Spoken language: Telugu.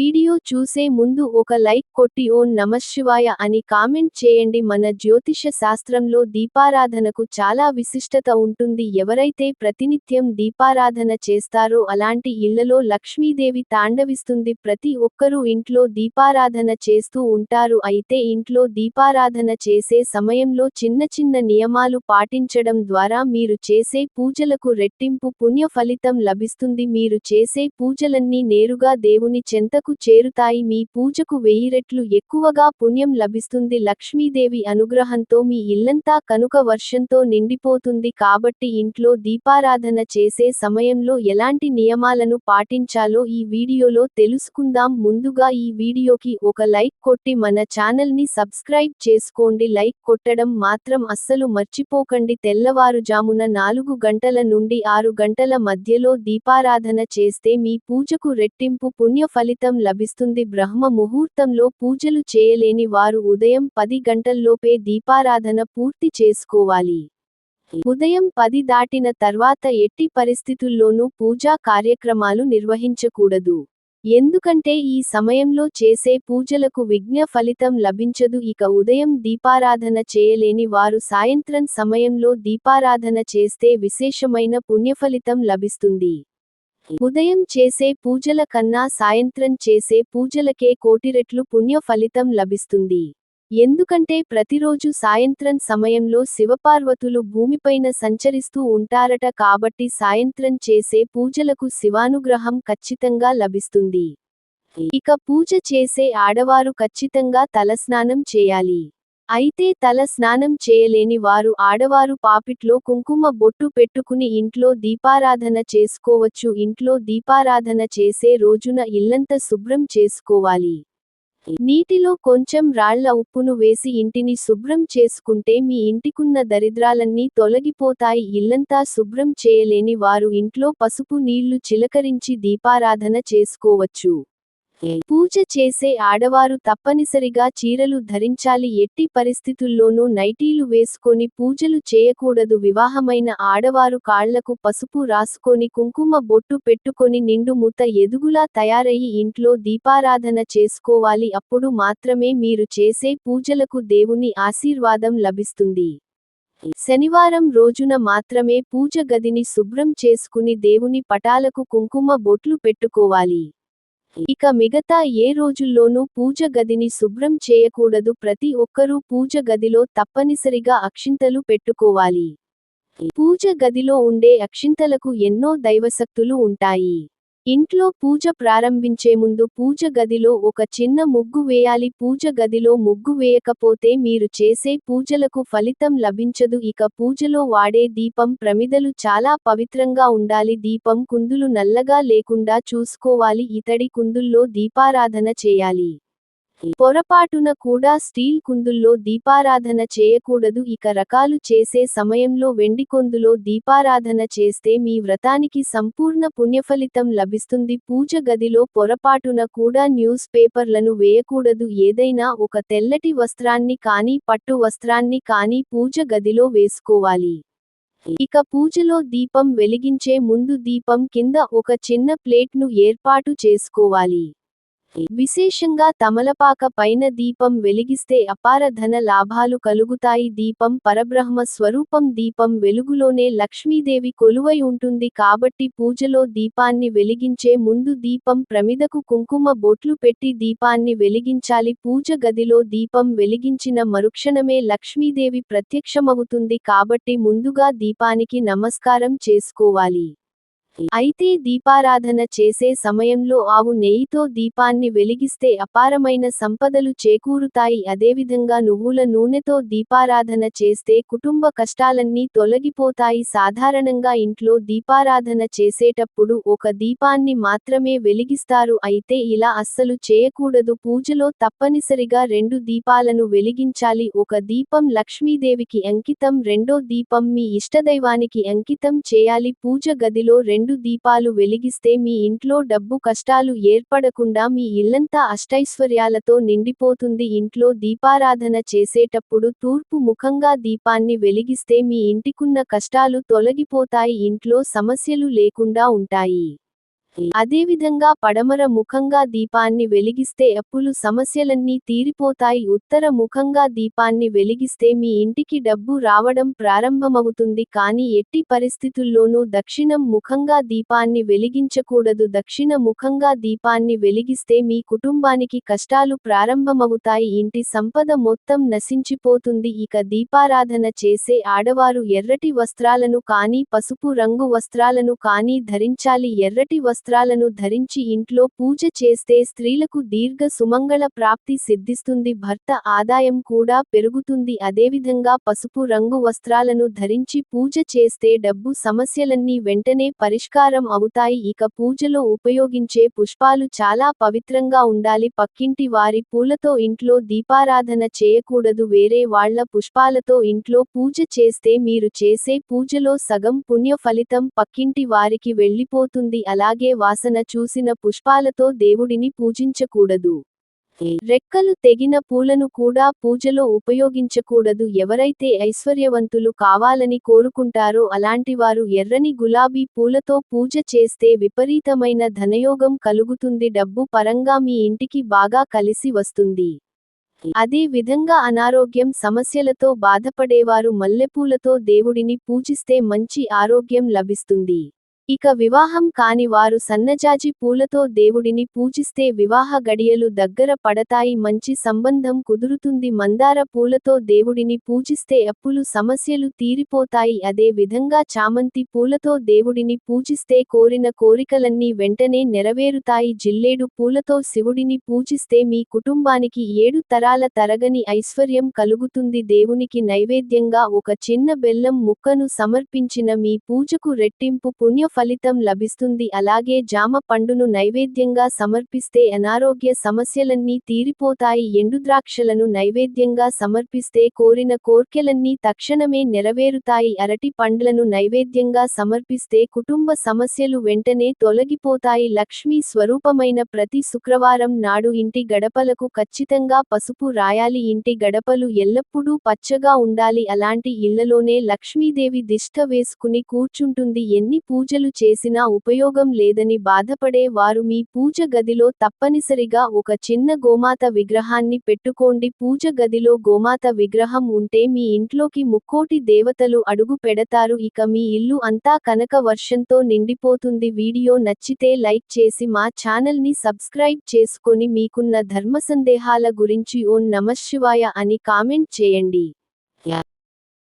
ವಿಡಿಯೋ వీడియో చూసే ముందు ఒక లైక్ కొట్టి ఓం నమశివాయ అని కామెంట్ చేయండి. మన జ్యోతిష శాస్త్రంలో దీపారాధనకు చాలా విశిష్టత ఉంటుంది. ఎవరైతే ప్రతినిత్యం దీపారాధన చేస్తారో అలాంటి ఇళ్ళలో లక్ష్మీదేవి తాండవిస్తుంది. ప్రతి ఒక్కరూ ఇంట్లో దీపారాధన చేస్తూ ఉంటారు. అయితే ఇంట్లో దీపారాధన చేసే సమయంలో చిన్న చిన్న నియమాలు పాటించడం ద్వారా మీరు చేసే పూజలకు రెట్టింపు పుణ్య ఫలితం లభిస్తుంది. మీరు చేసే పూజలన్నీ నేరుగా దేవుని చెంతకు చేరుతాయి. మీ పూజకు వెయ్యి రెట్లు ఎక్కువగా పుణ్యం లభిస్తుంది. లక్ష్మీదేవి అనుగ్రహంతో మీ ఇల్లంతా కనుక వర్షంతో నిండిపోతుంది కాబట్టి ఇంట్లో దీపారాధన చేసే సమయంలో ఎలాంటి నియమాలను పాటించాలో ఈ వీడియోలో తెలుసుకుందాం. ముందుగా ఈ వీడియోకి ఒక లైక్ కొట్టి మన ఛానల్ని సబ్స్క్రైబ్ చేసుకోండి. లైక్ కొట్టడం మాత్రం అస్సలు మర్చిపోకండి. తెల్లవారుజామున నాలుగు గంటల నుండి ఆరు గంటల మధ్యలో దీపారాధన చేస్తే మీ పూజకు రెట్టింపు పుణ్య ఫలితం లభిస్తుంది. బ్రహ్మ ముహూర్తంలో పూజలు చేయలేని వారు ఉదయం పది గంటల్లోపే దీపారాధన పూర్తి చేసుకోవాలి. ఉదయం పది దాటిన తర్వాత ఎట్టి పరిస్థితుల్లోనూ పూజా కార్యక్రమాలు నిర్వహించకూడదు. ఎందుకంటే ఈ సమయంలో చేసే పూజలకు విఘ్న ఫలితం లభించదు. ఇక ఉదయం దీపారాధన చేయలేని వారు సాయంత్రం సమయంలో దీపారాధన చేస్తే విశేషమైన పుణ్యఫలితం లభిస్తుంది. ఉదయం చేసే పూజల కన్నా సాయంత్రం చేసే పూజలకే కోటిరెట్లు పుణ్య ఫలితం లభిస్తుంది. ఎందుకంటే ప్రతిరోజు సాయంత్రం సమయంలో శివపార్వతులు భూమిపైన సంచరిస్తూ ఉంటారట కాబట్టి సాయంత్రం చేసే పూజలకు శివానుగ్రహం ఖచ్చితంగా లభిస్తుంది. ఇక పూజ చేసే ఆడవారు ఖచ్చితంగా తలస్నానం చేయాలి. అయితే తల స్నానం చేయలేని వారు ఆడవారు పాపిట్లో కుంకుమ బొట్టు పెట్టుకుని ఇంట్లో దీపారాధన చేసుకోవచ్చు. ఇంట్లో దీపారాధన చేసే రోజున ఇల్లంత శుభ్రం చేసుకోవాలి. నీటిలో కొంచెం రాళ్ళ ఉప్పును వేసి ఇంటిని శుభ్రం చేసుకుంటే మీ ఇంటికున్న దరిద్రాలన్నీ తొలగిపోతాయి. ఇల్లంతా శుభ్రం చేయలేని వారు ఇంట్లో పసుపు నీళ్ళు చిలకరించి దీపారాధన చేసుకోవచ్చు. పూజ చేసే ఆడవారు తప్పనిసరిగా చీరలు ధరించాలి. ఎట్టి పరిస్థితుల్లోనూ నైటీలు వేసుకొని పూజలు చేయకూడదు. వివాహమైన ఆడవారు కాళ్ళకు పసుపు రాసుకొని కుంకుమ బొట్టు పెట్టుకొని నిండు ముత ఎదుగులా తయారయ్యి ఇంట్లో దీపారాధన చేసుకోవాలి. అప్పుడు మాత్రమే మీరు చేసే పూజలకు దేవుని ఆశీర్వాదం లభిస్తుంది. శనివారం రోజున మాత్రమే పూజ గదిని శుభ్రం చేసుకుని దేవుని పటాలకు కుంకుమ బొట్లు పెట్టుకోవాలి. ఇక మిగతా ఏ రోజుల్లోనూ పూజ గదిని శుభ్రం చేయకూడదు. ప్రతి ఒక్కరూ పూజ గదిలో తప్పనిసరిగా అక్షింతలు పెట్టుకోవాలి. పూజ గదిలో ఉండే అక్షింతలకు ఎన్నో దైవశక్తులు ఉంటాయి. ఇంట్లో పూజ ప్రారంభించే ముందు పూజ గదిలో ఒక చిన్న ముగ్గు వేయాలి. పూజ గదిలో ముగ్గు వేయకపోతే మీరు చేసే పూజలకు ఫలితం లభించదు. ఇక పూజలో వాడే దీపం ప్రమిదలు చాలా పవిత్రంగా ఉండాలి. దీపం కుందులు నల్లగా లేకుండా చూసుకోవాలి. ఇతడి కుందుల్లో దీపారాధన చేయాలి. పొరపాటున కూడా స్టీల్ కుందుల్లో దీపారాధన చేయకూడదు. ఇక రకాలు చేసే సమయంలో వెండి కొందులో దీపారాధన చేస్తే మీ వ్రతానికి సంపూర్ణ పుణ్యఫలితం లభిస్తుంది. పూజ గదిలో పొరపాటున కూడా న్యూస్ పేపర్లను వేయకూడదు. ఏదైనా ఒక తెల్లటి వస్త్రాన్ని కానీ పట్టు వస్త్రాన్ని కానీ పూజ గదిలో వేసుకోవాలి. ఇక పూజలో దీపం వెలిగించే ముందు దీపం కింద ఒక చిన్న ప్లేట్ను ఏర్పాటు చేసుకోవాలి. విశేషంగా తమలపాక పైన దీపం వెలిగిస్తే అపార ధన లాభాలు కలుగుతాయి. దీపం పరబ్రహ్మ స్వరూపం. దీపం వెలుగులోనే లక్ష్మీదేవి కొలువై ఉంటుంది కాబట్టి పూజలో దీపాన్ని వెలిగించే ముందు దీపం ప్రమిదకు కుంకుమ బొట్లు పెట్టి దీపాన్ని వెలిగించాలి. పూజ గదిలో దీపం వెలిగించిన మరుక్షణమే లక్ష్మీదేవి ప్రత్యక్షమవుతుంది కాబట్టి ముందుగా దీపానికి నమస్కారం చేసుకోవాలి. అయితే దీపారాధన చేసే సమయంలో ఆవు నెయ్యితో దీపాన్ని వెలిగిస్తే అపారమైన సంపదలు చేకూరుతాయి. అదేవిధంగా నువ్వుల నూనెతో దీపారాధన చేస్తే కుటుంబ కష్టాలన్నీ తొలగిపోతాయి. సాధారణంగా ఇంట్లో దీపారాధన చేసేటప్పుడు ఒక దీపాన్ని మాత్రమే వెలిగిస్తారు. అయితే ఇలా అస్సలు చేయకూడదు. పూజలో తప్పనిసరిగా రెండు దీపాలను వెలిగించాలి. ఒక దీపం లక్ష్మీదేవికి అంకితం రెండో దీపం మీ ఇష్టదైవానికి అంకితం చేయాలి. పూజ గదిలో రెండు రెండు దీపాలు వెలిగిస్తే మీ ఇంట్లో డబ్బు కష్టాలు ఏర్పడకుండా మీ ఇల్లంతా అష్టైశ్వర్యాలతో నిండిపోతుంది. ఇంట్లో దీపారాధన చేసేటప్పుడు తూర్పు ముఖంగా దీపాన్ని వెలిగిస్తే మీ ఇంటికున్న కష్టాలు తొలగిపోతాయి. ఇంట్లో సమస్యలు లేకుండా ఉంటాయి. అదేవిధంగా పడమర ముఖంగా దీపాన్ని వెలిగిస్తే అప్పులు సమస్యలన్నీ తీరిపోతాయి. ఉత్తర ముఖంగా దీపాన్ని వెలిగిస్తే మీ ఇంటికి డబ్బు రావడం ప్రారంభమవుతుంది. కానీ ఎట్టి పరిస్థితుల్లోనూ దక్షిణం ముఖంగా దీపాన్ని వెలిగించకూడదు. దక్షిణ ముఖంగా దీపాన్ని వెలిగిస్తే మీ కుటుంబానికి కష్టాలు ప్రారంభమవుతాయి. ఇంటి సంపద మొత్తం నశించిపోతుంది. ఇక దీపారాధన చేసే ఆడవారు ఎర్రటి వస్త్రాలను కానీ పసుపు రంగు వస్త్రాలను కానీ ధరించాలి. ఎర్రటి వస్త్రాలను ధరించి ఇంట్లో పూజ చేస్తే స్త్రీలకు దీర్ఘ సుమంగళ ప్రాప్తి సిద్ధిస్తుంది. భర్త ఆదాయం కూడా పెరుగుతుంది. అదేవిధంగా పసుపు రంగు వస్త్రాలను ధరించి పూజ చేస్తే డబ్బు సమస్యలన్నీ వెంటనే పరిష్కారం అవుతాయి. ఇక పూజలో ఉపయోగించే పుష్పాలు చాలా పవిత్రంగా ఉండాలి. పక్కింటి వారి పూలతో ఇంట్లో దీపారాధన చేయకూడదు. వేరే వాళ్ళ పుష్పాలతో ఇంట్లో పూజ చేస్తే మీరు చేసే పూజలో సగం పుణ్య ఫలితం పక్కింటి వారికి వెళ్ళిపోతుంది. అలాగే వాసన చూసిన పుష్పాలతో దేవుడిని పూజించకూడదు. రెక్కలు తెగిన పూలను కూడా పూజలో ఉపయోగించకూడదు. ఎవరైతే ఐశ్వర్యవంతులు కావాలని కోరుకుంటారో అలాంటివారు ఎర్రని గులాబీ పూలతో పూజ చేస్తే విపరీతమైన ధనయోగం కలుగుతుంది. డబ్బు పరంగా మీ ఇంటికి బాగా కలిసి వస్తుంది. అదే విధంగా అనారోగ్యం సమస్యలతో బాధపడేవారు మల్లెపూలతో దేవుడిని పూజిస్తే మంచి ఆరోగ్యం లభిస్తుంది. ఇక వివాహం కాని వారు సన్నజాజి పూలతో దేవుడిని పూజిస్తే వివాహ గడియలు దగ్గర పడతాయి మంచి సంబంధం కుదురుతుంది. మందార పూలతో దేవుడిని పూజిస్తే అప్పులు సమస్యలు తీరిపోతాయి. అదే విధంగా చామంతి పూలతో దేవుడిని పూజిస్తే కోరిన కోరికలన్నీ వెంటనే నెరవేరుతాయి. జిల్లేడు పూలతో శివుడిని పూజిస్తే మీ కుటుంబానికి ఏడు తరాల తరగని ఐశ్వర్యం కలుగుతుంది. దేవునికి నైవేద్యంగా ఒక చిన్న బెల్లం ముక్కను సమర్పించిన మీ పూజకు రెట్టింపు పుణ్య ఫలితం లభిస్తుంది. అలాగే జామ పండును నైవేద్యంగా సమర్పిస్తే అనారోగ్య సమస్యలన్నీ తీరిపోతాయి. ఎండుద్రాక్షలను నైవేద్యంగా సమర్పిస్తే కోరిన కోర్కెలన్నీ తక్షణమే నెరవేరుతాయి. అరటి పండ్లను నైవేద్యంగా సమర్పిస్తే కుటుంబ సమస్యలు వెంటనే తొలగిపోతాయి. లక్ష్మీ స్వరూపమైన ప్రతి శుక్రవారం నాడు ఇంటి గడపలకు ఖచ్చితంగా పసుపు రాయాలి. ఇంటి గడపలు ఎల్లప్పుడూ పచ్చగా ఉండాలి. అలాంటి ఇళ్ళలోనే లక్ష్మీదేవి దిష్ట వేసుకుని కూర్చుంటుంది. ఎన్ని పూజలు చేసినా ఉపయోగం లేదని బాధపడే వారు మీ పూజ గదిలో తప్పనిసరిగా ఒక చిన్న గోమాత విగ్రహాన్ని పెట్టుకోండి. పూజ గదిలో గోమాత విగ్రహం ఉంటే మీ ఇంట్లోకి ముక్కోటి దేవతలు అడుగు పెడతారు. ఇక మీ ఇల్లు అంతా కనక వర్షంతో నిండిపోతుంది. వీడియో నచ్చితే లైక్ చేసి మా ఛానల్ని సబ్స్క్రైబ్ చేసుకొని మీకున్న ధర్మ సందేహాల గురించి ఓం నమశివాయ అని కామెంట్ చేయండి.